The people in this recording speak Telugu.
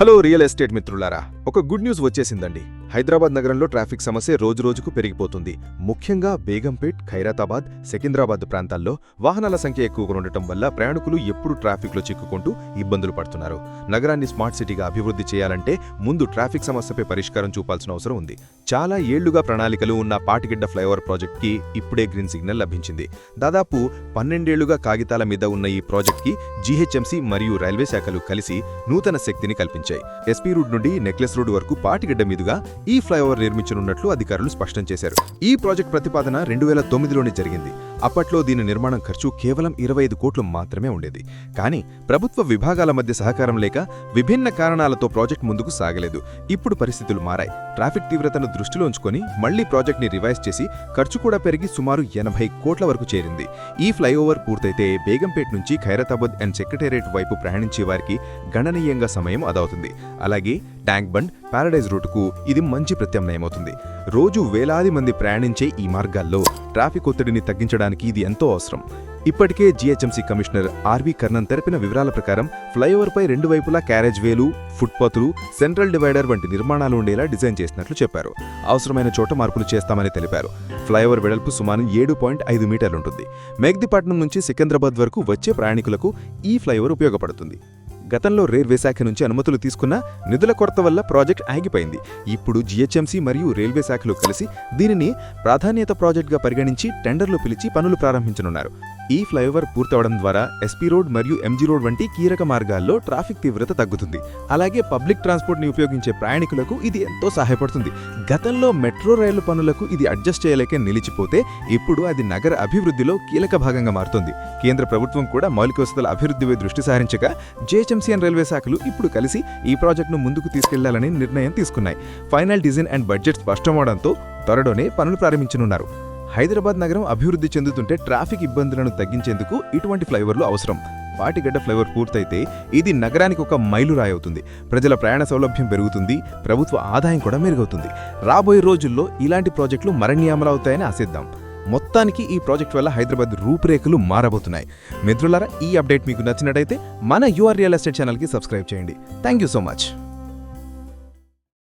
హలో రియల్ ఎస్టేట్ మిత్రులారా ఒక గుడ్ న్యూస్ వచ్చేసిందండి. హైదరాబాద్ నగరంలో ట్రాఫిక్ సమస్య రోజురోజుకు పెరిగిపోతుంది. ముఖ్యంగా బేగంపేట్ ఖైరతాబాద్ సికింద్రాబాద్ ప్రాంతాల్లో వాహనాల సంఖ్య ఎక్కువగా ఉండటం వల్ల ప్రయాణికులు ఎప్పుడు ట్రాఫిక్లో చిక్కుకుంటూ ఇబ్బందులు పడుతున్నారు. నగరాన్ని స్మార్ట్ సిటీగా అభివృద్ధి చేయాలంటే ముందు ట్రాఫిక్ సమస్యపై పరిష్కారం చూపాల్సిన అవసరం ఉంది. చాలా ఏళ్ళుగా ప్రణాళికలు ఉన్న పాటిగిడ్డ ఫ్లైఓవర్ ప్రాజెక్ట్కి ఇప్పుడే గ్రీన్ సిగ్నల్ లభించింది. దాదాపు పన్నెండేళ్ళుగా కాగితాల మీద ఉన్న ఈ ప్రాజెక్ట్కి జీహెచ్ఎంసీ మరియు రైల్వే శాఖలు కలిసి నూతన శక్తిని కల్పించారు కల్పించాయి ఎస్పీ రోడ్ నుండి నెక్లెస్ రోడ్ వరకు పాటిగడ్డ మీదుగా ఈ ఫ్లైఓవర్ నిర్మించనున్నట్లు అధికారులు స్పష్టం చేశారు. ఈ ప్రాజెక్ట్ ప్రతిపాదన రెండు వేల తొమ్మిదిలోనే జరిగింది. అప్పట్లో దీని నిర్మాణం ఖర్చు కేవలం ఇరవై ఐదు కోట్లు మాత్రమే ఉండేది. కానీ ప్రభుత్వ విభాగాల మధ్య సహకారం లేక విభిన్న కారణాలతో ప్రాజెక్ట్ ముందుకు సాగలేదు. ఇప్పుడు పరిస్థితులు మారాయి. ట్రాఫిక్ తీవ్రతను దృష్టిలో ఉంచుకొని మళ్ళీ ప్రాజెక్ట్ని రివైజ్ చేసి ఖర్చు కూడా పెరిగి సుమారు ఎనభై కోట్ల వరకు చేరింది. ఈ ఫ్లైఓవర్ పూర్తయితే బేగంపేట్ నుంచి ఖైరతాబాద్ అండ్ సెక్రటేరియట్ వైపు ప్రయాణించే వారికి గణనీయంగా సమయం అదవుతుంది. అలాగే ట్యాంక్ బండ్ ప్యారడైజ్ రూట్కు ఇది మంచి ప్రత్యామ్నాయమవుతుంది. రోజు వేలాది మంది ప్రయాణించే ఈ మార్గాల్లో ట్రాఫిక్ ఒత్తిడిని తగ్గించడానికి ఇది ఎంతో అవసరం. ఇప్పటికే జీహెచ్ఎంసీ కమిషనర్ ఆర్వి కర్ణన్ తెలిపిన వివరాల ప్రకారం ఫ్లైఓవర్పై రెండు వైపులా క్యారేజ్ వేలు ఫుట్పాత్లు సెంట్రల్ డివైడర్ వంటి నిర్మాణాలు ఉండేలా డిజైన్ చేసినట్లు చెప్పారు. అవసరమైన చోట మార్పులు చేస్తామని తెలిపారు. ఫ్లైఓవర్ వెడల్పు సుమారు ఏడు పాయింట్ ఐదు మీటర్లుంటుంది. మెగ్దిపట్నం నుంచి సికింద్రాబాద్ వరకు వచ్చే ప్రయాణికులకు ఈ ఫ్లైఓవర్ ఉపయోగపడుతుంది. గతంలో రైల్వే శాఖ నుంచి అనుమతులు తీసుకున్న నిధుల కొరత వల్ల ప్రాజెక్ట్ ఆగిపోయింది. ఇప్పుడు జీహెచ్ఎంసీ మరియు రైల్వే శాఖలు కలిసి దీనిని ప్రాధాన్యత ప్రాజెక్టుగా పరిగణించి టెండర్లు పిలిచి పనులు ప్రారంభించనున్నారు. ఈ ఫ్లైఓవర్ పూర్తవడం ద్వారా ఎస్పీ రోడ్ మరియు ఎంజీ రోడ్ వంటి కీలక మార్గాల్లో ట్రాఫిక్ తీవ్రత తగ్గుతుంది. అలాగే పబ్లిక్ ట్రాన్స్పోర్ట్ని ఉపయోగించే ప్రయాణికులకు ఇది ఎంతో సహాయపడుతుంది. గతంలో మెట్రో రైలు పనులకు ఇది అడ్జస్ట్ చేయలేక నిలిచిపోతే ఇప్పుడు అది నగర అభివృద్ధిలో కీలక భాగంగా మారుతుంది. కేంద్ర ప్రభుత్వం కూడా మౌలిక వసతుల అభివృద్ధిపై దృష్టి సారించగా జేహెచ్ఎంసీ రైల్వే శాఖలు ఇప్పుడు కలిసి ఈ ప్రాజెక్టును ముందుకు తీసుకెళ్ళాలని నిర్ణయం తీసుకున్నాయి. ఫైనల్ డిజైన్ అండ్ బడ్జెట్ స్పష్టమవడంతో త్వరలోనే పనులు ప్రారంభించనున్నారు. హైదరాబాద్ నగరం అభివృద్ధి చెందుతుంటే ట్రాఫిక్ ఇబ్బందులను తగ్గించేందుకు ఇటువంటి ఫ్లైఓవర్లు అవసరం. పాటిగడ్డ ఫ్లైఓవర్ పూర్తయితే ఇది నగరానికి ఒక మైలురాయి అవుతుంది. ప్రజల ప్రయాణ సౌలభ్యం పెరుగుతుంది ప్రభుత్వ ఆదాయం కూడా మెరుగవుతుంది. రాబోయే రోజుల్లో ఇలాంటి ప్రాజెక్టులు మరిన్ని అమలవుతాయని ఆశిద్దాం. మొత్తానికి ఈ ప్రాజెక్ట్ వల్ల హైదరాబాద్ రూపురేఖలు మారబోతున్నాయి. మిత్రులారా ఈ అప్డేట్ మీకు నచ్చినట్టయితే మన యూఆర్ రియల్ ఎస్టేట్ ఛానల్కి సబ్స్క్రైబ్ చేయండి. Thank you so much.